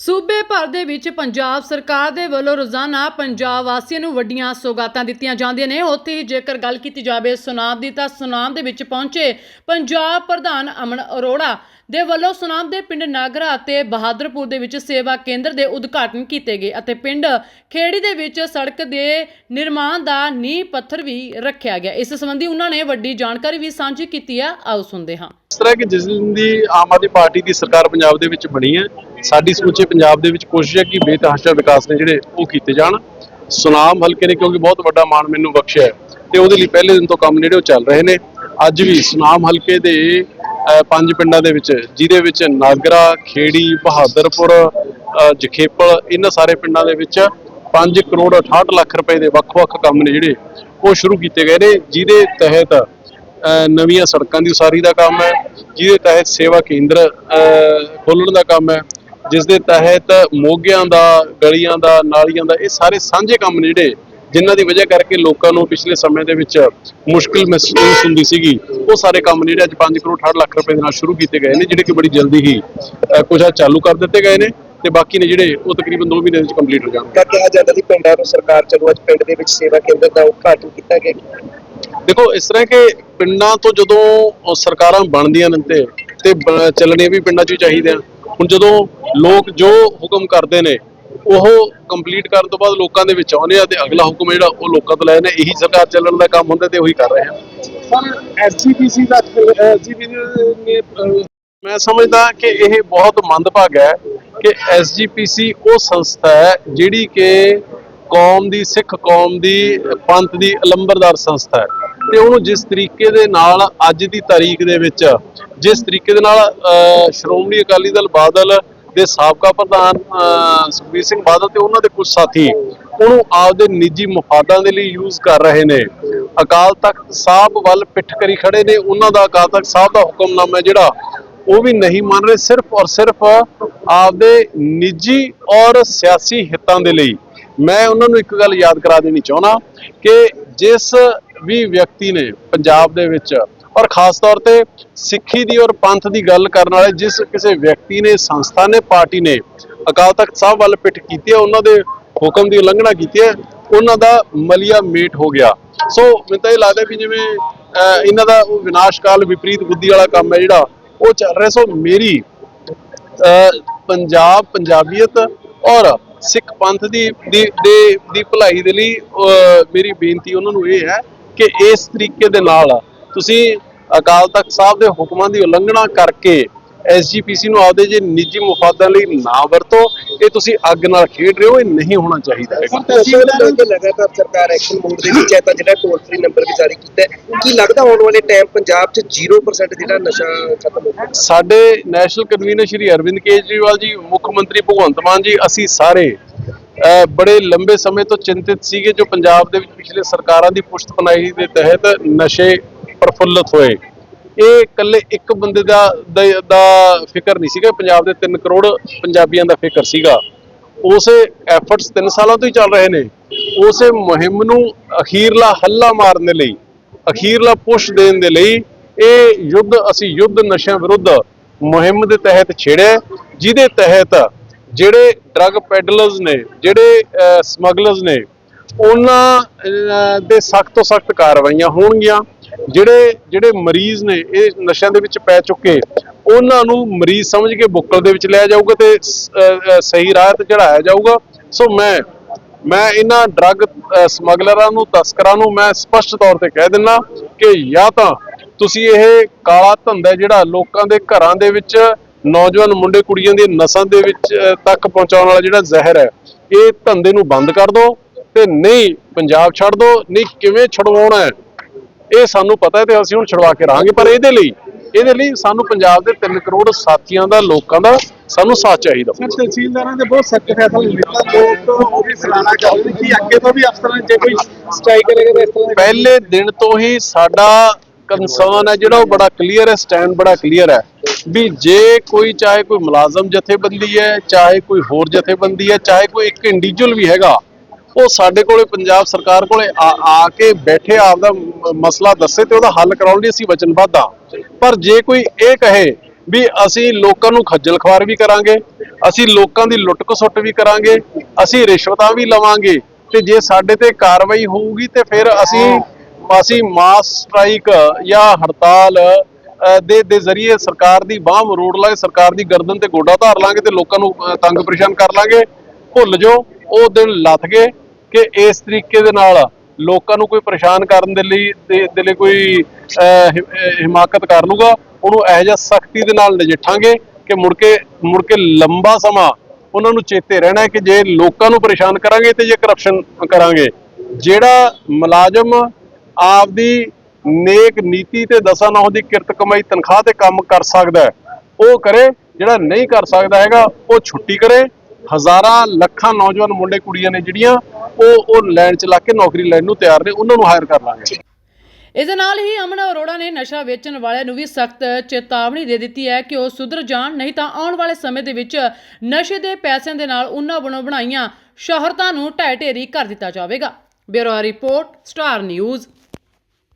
ਸੂਬੇ ਭਰ ਦੇ ਵਿੱਚ ਪੰਜਾਬ ਸਰਕਾਰ ਦੇ ਵੱਲੋਂ ਰੋਜ਼ਾਨਾ ਪੰਜਾਬ ਵਾਸੀਆਂ ਨੂੰ ਵੱਡੀਆਂ ਸੌਗਾਤਾਂ ਦਿੱਤੀਆਂ ਜਾਂਦੀਆਂ ਨੇ। ਉੱਥੇ ਹੀ ਜੇਕਰ ਗੱਲ ਕੀਤੀ ਜਾਵੇ ਸੁਨਾਮ ਦੀ, ਤਾਂ ਸੁਨਾਮ ਦੇ ਵਿੱਚ ਪਹੁੰਚੇ ਪੰਜਾਬ ਪ੍ਰਧਾਨ ਅਮਨ ਅਰੋੜਾ ਦੇ ਵੱਲੋਂ ਸੁਨਾਮ ਦੇ ਪਿੰਡ ਨਾਗਰਾ ਅਤੇ ਬਹਾਦਰਪੁਰ ਦੇ ਵਿੱਚ ਸੇਵਾ ਕੇਂਦਰ ਦੇ ਉਦਘਾਟਨ ਕੀਤੇ ਗਏ ਅਤੇ ਪਿੰਡ ਖੇੜੀ ਦੇ ਵਿੱਚ ਸੜਕ ਦੇ ਨਿਰਮਾਣ ਦਾ ਨੀਂਹ ਪੱਥਰ ਵੀ ਰੱਖਿਆ ਗਿਆ। ਇਸ ਸੰਬੰਧੀ ਉਹਨਾਂ ਨੇ ਵੱਡੀ ਜਾਣਕਾਰੀ ਵੀ ਸਾਂਝੀ ਕੀਤੀ ਹੈ ਆਓ ਸੁਣਦੇ ਹਾਂ। ਤਰ੍ਹਾਂ ਕਿ ਜਿਸ ਦਿਨ ਦੀ ਆਮ ਆਦਮੀ ਪਾਰਟੀ ਦੀ ਸਰਕਾਰ ਪੰਜਾਬ ਦੇ ਵਿੱਚ ਬਣੀ ਹੈ, ਸਾਡੀ ਸਮੁੱਚੇ ਪੰਜਾਬ ਦੇ ਵਿੱਚ ਕੋਸ਼ਿਸ਼ ਹੈ ਕਿ ਬੇਤਹਾਸ਼ਾ ਵਿਕਾਸ ਨੇ ਜਿਹੜੇ ਉਹ ਕੀਤੇ ਜਾਣ। ਸੁਨਾਮ ਹਲਕੇ ਨੇ ਕਿਉਂਕਿ ਬਹੁਤ ਵੱਡਾ ਮਾਣ ਮੈਨੂੰ ਬਖਸ਼ਿਆ ਹੈ ਤੇ ਉਹਦੇ ਲਈ ਪਹਿਲੇ ਦਿਨ ਤੋਂ ਕੰਮ ਜਿਹੜੇ ਉਹ ਚੱਲ ਰਹੇ ਨੇ। ਅੱਜ ਵੀ ਸੁਨਾਮ ਹਲਕੇ ਦੇ ਪੰਜ ਪਿੰਡਾਂ ਦੇ ਵਿੱਚ, ਜਿਹਦੇ ਵਿੱਚ ਨਾਗਰਾ, ਖੇੜੀ, ਬਹਾਦਰਪੁਰ ਜਖੇਪਲ, ਇਹਨਾਂ ਸਾਰੇ ਪਿੰਡਾਂ ਦੇ ਵਿੱਚ 5 ਕਰੋੜ 68 ਲੱਖ ਰੁਪਏ ਦੇ ਵੱਖ-ਵੱਖ ਕੰਮ ਨੇ ਜਿਹੜੇ ਉਹ ਸ਼ੁਰੂ ਕੀਤੇ ਗਏ ਨੇ, ਜਿਹਦੇ ਤਹਿਤ ਨਵੀਆਂ ਸੜਕਾਂ ਦੀ ਉਸਾਰੀ ਦਾ ਕੰਮ ਹੈ, ਜਿਹਦੇ ਤਹਿਤ ਸੇਵਾ ਕੇਂਦਰ ਖੋਲਣ ਦਾ ਕੰਮ ਹੈ ਜਿਸ ਦੇ ਤਹਿਤ ਮੋਗਿਆਂ ਦਾ, ਗਲੀਆਂ ਦਾ, ਨਾਲੀਆਂ ਦਾ, ਇਹ ਸਾਰੇ ਸਾਂਝੇ ਕੰਮ ਨੇ ਜਿਹੜੇ, ਜਿਨ੍ਹਾਂ ਦੀ ਵਜ੍ਹਾ ਕਰਕੇ ਲੋਕਾਂ ਨੂੰ ਪਿਛਲੇ ਸਮੇਂ ਦੇ ਵਿੱਚ ਮੁਸ਼ਕਲ ਮਹਿਸੂਸ ਹੁੰਦੀ ਸੀਗੀ। ਉਹ ਸਾਰੇ ਕੰਮ ਜਿਹੜੇ ਅੱਜ 5 ਕਰੋੜ 68 ਲੱਖ ਰੁਪਏ ਦੇ ਨਾਲ ਸ਼ੁਰੂ ਕੀਤੇ ਗਏ ਨੇ, ਜਿਹੜੇ ਕਿ ਬੜੀ ਜਲਦੀ ਹੀ, ਅਹ, ਕੁਝ ਆ ਚਾਲੂ ਕਰ ਦਿੱਤੇ ਗਏ ਨੇ। ਤੇ ਬਾਕੀ ਨੇ ਜਿਹੜੇ ਉਹ ਤਕਰੀਬਨ 2 ਮਹੀਨੇ ਵਿੱਚ ਕੰਪਲੀਟ ਹੋ ਜਾਣਗੇ। ਕਿਹਾ ਜਾਂਦਾ ਸੀ ਪਿੰਡਾਂ ਨੂੰ ਸਰਕਾਰ ਚਲੋ ਅੱਜ ਪਿੰਡ ਦੇ ਵਿੱਚ ਸੇਵਾ ਕੇਂਦਰ ਦਾ ਉਦਘਾਟਨ ਕੀਤਾ ਗਿਆ। ਦੇਖੋ ਇਸ ਤਰ੍ਹਾਂ ਕਿ ਪਿੰਡਾਂ ਤੋਂ ਜਦੋਂ ਸਰਕਾਰਾਂ ਬਣਦੀਆਂ ਨੇ ਤੇ ਤੇ ਚੱਲਣੇ ਵੀ ਪਿੰਡਾਂ 'ਚ ਹੀ ਚਾਹੀਦੇ ਆ ਹੁਣ ਜਦੋਂ ਲੋਕ ਜੋ ਹੁਕਮ ਕਰਦੇ ਨੇ ਉਹ ਕੰਪਲੀਟ ਕਰਨ ਤੋਂ ਬਾਅਦ ਲੋਕਾਂ ਦੇ ਵਿੱਚ ਆਉਂਦੇ ਆ ਤੇ ਅਗਲਾ ਹੁਕਮ ਜਿਹੜਾ ਉਹ ਲੋਕਾਂ ਤੋਂ ਲੈਣੇ ਇਹੀ ਸਰਕਾਰ ਚੱਲਣ ਦਾ ਕੰਮ ਹੁੰਦਾ ਤੇ ਉਹੀ ਕਰ ਰਹੇ ਆ। ਪਰ ਐਸਜੀਪੀਸੀ ਦਾ ਐਸਜੀਪੀਸੀ ਨੇ ਮੈਂ ਸਮਝਦਾ ਕਿ ਇਹ ਬਹੁਤ ਮੰਦਭਾਗਾ ਹੈ ਕਿ ਐਸਜੀਪੀਸੀ ਉਹ ਸੰਸਥਾ ਹੈ ਜਿਹੜੀ ਕਿ ਕੌਮ ਦੀ ਸਿੱਖ ਕੌਮ ਦੀ ਪੰਥ ਦੀ ਅਲੰਬਰਦਾਰ ਸੰਸਥਾ ਹੈ। ਤੇ ਉਹਨੂੰ ਜਿਸ ਤਰੀਕੇ ਦੇ ਨਾਲ ਅੱਜ ਦੀ ਤਾਰੀਖ ਦੇ ਵਿੱਚ ਜਿਸ ਤਰੀਕੇ ਦੇ ਨਾਲ ਸ਼੍ਰੋਮਣੀ ਅਕਾਲੀ ਦਲ ਬਾਦਲ ਦੇ ਸਾਬਕਾ ਪ੍ਰਧਾਨ ਅਹ, ਸੁਖਬੀਰ ਸਿੰਘ ਬਾਦਲ ਤੇ ਉਹਨਾਂ ਦੇ ਕੁਝ ਸਾਥੀ ਉਹਨੂੰ ਆਪਦੇ ਨਿੱਜੀ ਮਫਾਦਾਂ ਦੇ ਲਈ ਯੂਜ਼ ਕਰ ਰਹੇ ਨੇ। ਅਕਾਲ ਤਖਤ ਸਾਹਿਬ ਵੱਲ ਪਿੱਠ ਕਰੀ ਖੜੇ ਨੇ। ਉਹਨਾਂ ਦਾ ਅਕਾਲ ਤਖਤ ਸਾਹਿਬ ਦਾ ਹੁਕਮਨਾਮਾ ਜਿਹੜਾ ਉਹ ਵੀ ਨਹੀਂ ਮੰਨ ਰਹੇ ਸਿਰਫ ਔਰ ਸਿਰਫ ਆਪਦੇ ਨਿੱਜੀ ਔਰ ਸਿਆਸੀ ਹਿੱਤਾਂ ਦੇ ਲਈ ਮੈਂ ਉਹਨਾਂ ਨੂੰ ਇੱਕ ਗੱਲ ਯਾਦ ਕਰਾ ਦੇਣੀ ਚਾਹੁੰਦਾ ਕਿ ਜਿਸ ਵੀ ਵਿਅਕਤੀ ਨੇ ਪੰਜਾਬ ਦੇ ਵਿੱਚ ਔਰ ਖਾਸ ਤੌਰ ਤੇ ਸਿੱਖੀ ਦੀ ਔਰ ਪੰਥ ਦੀ ਗੱਲ ਕਰਨ ਵਾਲੇ ਜਿਸ ਕਿਸੇ ਵਿਅਕਤੀ ਨੇ ਸੰਸਥਾ ਨੇ ਪਾਰਟੀ ਨੇ ਅਕਾਲ ਤਖਤ ਸਾਹਿਬ ਵੱਲ ਪਿੱਠ ਕੀਤੀ ਹੈ ਉਹਨਾਂ ਦੇ ਹੁਕਮ ਦੀ ਉਲੰਘਣਾ ਕੀਤੀ ਹੈ ਉਹਨਾਂ ਦਾ ਮਲੀਆ ਮੇਟ ਹੋ ਗਿਆ। ਸੋ ਮੈਨੂੰ ਤਾਂ ਇਹ ਲੱਗਦਾ ਵੀ ਜਿਵੇਂ ਅਹ, ਇਹਨਾਂ ਦਾ ਉਹ ਵਿਨਾਸ਼ਕਾਲ ਵਿਪਰੀਤ ਬੁੱਧੀ ਵਾਲਾ ਕੰਮ ਹੈ ਜਿਹੜਾ ਉਹ ਚੱਲ ਰਿਹਾ। ਸੋ ਮੇਰੀ ਅਹ, ਪੰਜਾਬ ਪੰਜਾਬੀਅਤ ਔਰ ਸਿੱਖ ਪੰਥ ਦੀ ਦੀ ਦੀ ਭਲਾਈ ਦੇ ਲਈ ਮੇਰੀ ਬੇਨਤੀ ਉਹਨਾਂ ਨੂੰ ਇਹ ਹੈ ਕਿ ਇਸ ਤਰੀਕੇ ਦੇ ਨਾਲ ਤੁਸੀਂ ਅਕਾਲ ਤਖਤ ਸਾਹਿਬ ਦੇ ਹੁਕਮਾਂ ਦੀ ਉਲੰਘਣਾ ਕਰਕੇ ਐਸਜੀਪੀਸੀ ਨੂੰ ਆਪਦੇ ਜੇ ਨਿੱਜੀ ਮੁਫਾਦਾਂ ਲਈ ਨਾ ਵਰਤੋ ਇਹ ਤੁਸੀਂ ਅੱਗ ਨਾਲ ਖੇਡ ਰਹੇ ਹੋ ਇਹ ਨਹੀਂ ਹੋਣਾ ਚਾਹੀਦਾ। ਹੈਗਾ ਤਹਿਸੀਲਦਾਰਾਂ ਦੇ ਲਗਾਤਾਰ ਸਰਕਾਰ ਐਕਸ਼ਨ ਮੋਡ ਦੇ ਵਿੱਚ ਹੈ ਤਾਂ ਜਿਹੜਾ ਟੋਲ ਫ੍ਰੀ ਨੰਬਰ ਵੀ ਜਾਰੀ ਕੀਤਾ ਹੈ ਕੀ ਲੱਗਦਾ ਆਉਣ ਵਾਲੇ ਟਾਈਮ ਪੰਜਾਬ 'ਚ 0% ਜਿਹੜਾ ਨਸ਼ਾ ਖਤਮ ਹੋ ਜਾਊਗਾ? ਸਾਡੇ ਨੈਸ਼ਨਲ ਕਨਵੀਨਰ ਸ਼੍ਰੀ ਅਰਵਿੰਦ ਕੇਜਰੀਵਾਲ ਜੀ ਮੁੱਖ ਮੰਤਰੀ ਭਗਵੰਤ ਮਾਨ ਜੀ ਅਸੀਂ ਸਾਰੇ ਬੜੇ ਲੰਬੇ ਸਮੇਂ ਤੋਂ ਚਿੰਤਿਤ ਸੀਗੇ ਜੋ ਪੰਜਾਬ ਦੇ ਵਿੱਚ ਪਿਛਲੇ ਸਰਕਾਰਾਂ ਦੀ ਪੁਸ਼ਤਪਨਾਹੀ ਦੇ ਤਹਿਤ ਨਸ਼ੇ ਪ੍ਰਫੁੱਲਤ ਹੋਏ। ਇਹ ਇਕੱਲੇ ਇੱਕ ਬੰਦੇ ਦਾ ਦਾ- ਫਿਕਰ ਨਹੀਂ ਸੀਗਾ, ਪੰਜਾਬ ਦੇ 3 ਕਰੋੜ ਪੰਜਾਬੀਆਂ ਦਾ ਫਿਕਰ ਸੀਗਾ। ਉਸੇ ਐਫਰਟਸ 3 ਸਾਲਾਂ ਤੋਂ ਹੀ ਚੱਲ ਰਹੇ ਨੇ। ਉਸੇ ਮੁਹਿੰਮ ਨੂੰ ਅਖੀਰਲਾ ਹੱਲਾ ਮਾਰਨ ਦੇ ਲਈ, ਅਖੀਰਲਾ ਪੁਸ਼ ਦੇਣ ਦੇ ਲਈ ਇਹ ਯੁੱਧ, ਅਸੀਂ ਯੁੱਧ ਨਸ਼ਿਆਂ ਵਿਰੁੱਧ ਮੁਹਿੰਮ ਦੇ ਤਹਿਤ ਛੇੜਿਆ। ਜਿਹਦੇ ਤਹਿਤ ਜਿਹੜੇ ਡਰੱਗ ਪੈਡਲਰਸ ਨੇ, ਜਿਹੜੇ ਸਮਗਲਰਸ ਨੇ, ਉਹਨਾਂ ਦੇ ਸਖਤ ਤੋਂ ਸਖਤ ਕਾਰਵਾਈਆਂ ਹੋਣਗੀਆਂ। ਜਿਹੜੇ ਜਿਹੜੇ ਮਰੀਜ਼ ਨੇ ਇਹ ਨਸ਼ਿਆਂ ਦੇ ਵਿੱਚ ਪੈ ਚੁੱਕੇ ਉਹਨਾਂ ਨੂੰ ਮਰੀਜ਼ ਸਮਝ ਕੇ ਬੁੱਕਲ ਦੇ ਵਿੱਚ ਲਿਆ ਜਾਊਗਾ ਤੇ ਅਹ, ਸਹੀ ਰਾਹ ਤੇ ਚੜਾਇਆ ਜਾਊਗਾ। ਸੋ ਮੈਂ ਮੈਂ ਇਹਨਾਂ ਡਰੱਗ ਸਮਗਲਰਾਂ ਨੂੰ ਤਸਕਰਾਂ ਨੂੰ ਮੈਂ ਸਪਸ਼ਟ ਤੌਰ ਤੇ ਕਹਿ ਦਿੰਦਾ ਕਿ ਜਾਂ ਤਾਂ ਤੁਸੀਂ ਇਹ ਕਾਲਾ ਧੰਦਾ ਜਿਹੜਾ ਲੋਕਾਂ ਦੇ ਘਰਾਂ ਦੇ ਵਿੱਚ ਨੌਜਵਾਨ ਮੁੰਡੇ ਕੁੜੀਆਂ ਦੀਆਂ ਨਸਾਂ ਦੇ ਵਿੱਚ ਤੱਕ ਪਹੁੰਚਾਉਣ ਵਾਲਾ ਜਿਹੜਾ ਜ਼ਹਿਰ ਹੈ ਇਹ ਧੰਦੇ ਨੂੰ ਬੰਦ ਕਰ ਦਿਓ ਤੇ ਨਹੀਂ ਪੰਜਾਬ ਛੱਡ ਦਿਓ ਨਹੀਂ ਕਿਵੇਂ ਛਡਵਾਉਣਾ ਹੈ। ਇਹ ਸਾਨੂੰ ਪਤਾ ਹੈ ਤੇ ਅਸੀਂ ਹੁਣ ਛਡਵਾ ਕੇ ਰਹਾਂਗੇ ਪਰ ਇਹਦੇ ਲਈ ਇਹਦੇ ਲਈ ਸਾਨੂੰ ਪੰਜਾਬ ਦੇ 3 ਕਰੋੜ ਸਾਥੀਆਂ ਦਾ ਲੋਕਾਂ ਦਾ ਸਾਨੂੰ ਸਾਥ ਚਾਹੀਦਾ। ਸਰ ਤਹਿਸੀਲਦਾਰਾਂ ਦੇ ਬਹੁਤ ਸਖਤ ਫੈਸਲਾ ਲਿੱਤਾ ਲੋਕ ਉਹ ਵੀ ਸਲਾਨਾ ਚਾਹੁੰਦੇ ਕਿ ਅੱਗੇ ਤੋਂ ਵੀ ਅਫਸਰਾਂ ਜੇ ਕੋਈ ਸਟ੍ਰਾਈਕ ਕਰੇਗਾ ਤਾਂ ਇਸ ਤਰ੍ਹਾਂ ਪਹਿਲੇ ਦਿਨ ਤੋਂ ਹੀ ਸਾਡਾ ਕੰਸਰਨ ਹੈ ਜਿਹੜਾ ਉਹ ਬੜਾ ਕਲੀਅਰ ਹੈ ਸਟੈਂਡ ਬੜਾ ਕਲੀਅਰ ਹੈ ਵੀ ਜੇ ਕੋਈ ਚਾਹੇ ਕੋਈ ਮੁਲਾਜ਼ਮ ਜਥੇਬੰਦੀ ਹੈ ਚਾਹੇ ਕੋਈ ਹੋਰ ਜਥੇਬੰਦੀ ਹੈ ਚਾਹੇ ਕੋਈ ਇੱਕ ਇੰਡੀਵਿਜੂਅਲ ਵੀ ਹੈਗਾ ਉਹ ਸਾਡੇ ਕੋਲੇ ਪੰਜਾਬ ਸਰਕਾਰ ਕੋਲੇ ਆ ਆ ਕੇ ਬੈਠੇ ਆਪਦਾ ਮ- ਮਸਲਾ ਦੱਸੇ ਤੇ ਉਹਦਾ ਹੱਲ ਕਰਾਉਣ ਲਈ ਅਸੀਂ ਵਚਨਬੱਧ ਹਾਂ ਪਰ ਜੇ ਕੋਈ ਇਹ ਕਹੇ ਵੀ ਅਸੀਂ ਲੋਕਾਂ ਨੂੰ ਖੱਜਲ ਖਵਾਰ ਵੀ ਕਰਾਂਗੇ, ਅਸੀਂ ਲੋਕਾਂ ਦੀ ਲੁੱਟ ਖਸੁੱਟ ਵੀ ਕਰਾਂਗੇ, ਅਸੀਂ ਰਿਸ਼ਵਤਾਂ ਵੀ ਲਵਾਂਗੇ, ਤੇ ਜੇ ਸਾਡੇ ਤੇ ਕਾਰਵਾਈ ਹੋਊਗੀ ਤੇ ਫਿਰ ਅਸੀਂ ਅਸੀਂ ਮਾਸ ਸਟ੍ਰਾਈਕ ਜਾਂ ਹੜਤਾਲ ਦੇ ਦੇ ਜ਼ਰੀਏ ਸਰਕਾਰ ਦੀ ਬਾਹ ਮਰੋੜ ਲਾਂਗੇ, ਸਰਕਾਰ ਦੀ ਗਰਦਨ ਤੇ ਗੋਡਾ ਧਾਰ ਲਾਂਗੇ ਤੇ ਲੋਕਾਂ ਨੂੰ ਤੰਗ ਪਰੇਸ਼ਾਨ ਕਰ ਲਾਂਗੇ। ਭੁੱਲ ਜਾਓ, ਉਹ ਦਿਨ ਲੱਥ ਗਏ ਕਿ ਇਸ ਤਰੀਕੇ ਦੇ ਨਾਲ ਲੋਕਾਂ ਨੂੰ ਕੋਈ ਪਰੇਸ਼ਾਨ ਕਰਨ ਦੇ ਲਈ ਦੇ ਲਈ ਕੋਈ ਹਿਮਾਕਤ ਕਰ ਲੂਗਾ ਉਹਨੂੰ ਇਹੋ ਜਿਹਾ ਸਖਤੀ ਦੇ ਨਾਲ ਨਜਿੱਠਾਂਗੇ ਕਿ ਮੁੜ ਕੇ ਮੁੜ ਕੇ ਲੰਬਾ ਸਮਾਂ ਉਹਨਾਂ ਨੂੰ ਚੇਤੇ ਰਹਿਣਾ ਕਿ ਜੇ ਲੋਕਾਂ ਨੂੰ ਪਰੇਸ਼ਾਨ ਕਰਾਂਗੇ ਤੇ ਜੇ ਕਰਪਸ਼ਨ ਕਰਾਂਗੇ। ਜਿਹੜਾ ਮੁਲਾਜ਼ਮ ਆਪਦੀ ਨੇਕ ਨੀਤੀ ਤੇ ਦਸਾਂ ਨਾ ਦੀ ਕਿਰਤ ਕਮਾਈ ਤਨਖਾਹ ਤੇ ਕੰਮ ਕਰ ਸਕਦਾ ਉਹ ਕਰੇ, ਜਿਹੜਾ ਨਹੀਂ ਕਰ ਸਕਦਾ ਹੈਗਾ, ਉਹ ਛੁੱਟੀ ਕਰੇ ਹਜ਼ਾਰਾਂ ਲੱਖਾਂ ਨੌਜਵਾਨ ਮੁੰਡੇ ਕੁੜੀਆਂ ਨੇ ਜਿਹੜੀਆਂ ਉਹ ਉਹ ਲਾਈਨ ਚ ਲੱਗ ਕੇ ਨੌਕਰੀ ਲੈਣ ਨੂੰ ਤਿਆਰ ਨੇ, ਉਹਨਾਂ ਨੂੰ ਹਾਇਰ ਕਰ ਲਾਂਗੇ। ਇਸ ਦੇ ਨਾਲ ਹੀ ਅਮਨ ਅਰੋੜਾ ਨੇ ਨਸ਼ਾ ਵੇਚਣ ਵਾਲਿਆਂ ਨੂੰ ਵੀ ਸਖਤ ਚੇਤਾਵਨੀ ਦੇ ਦਿੱਤੀ ਹੈ ਕਿ ਉਹ ਸੁਧਰ ਜਾਣ, ਨਹੀਂ ਤਾਂ ਆਉਣ ਵਾਲੇ ਸਮੇਂ ਦੇ ਵਿੱਚ ਨਸ਼ੇ ਦੇ ਪੈਸਿਆਂ ਦੇ ਨਾਲ ਉਹਨਾਂ ਵੱਲੋਂ ਬਣਾਈਆਂ ਸ਼ੋਹਰਤਾਂ ਨੂੰ ਢਹਿ ਢੇਰੀ ਕਰ ਦਿੱਤਾ ਜਾਵੇਗਾ। Bureau report, star news.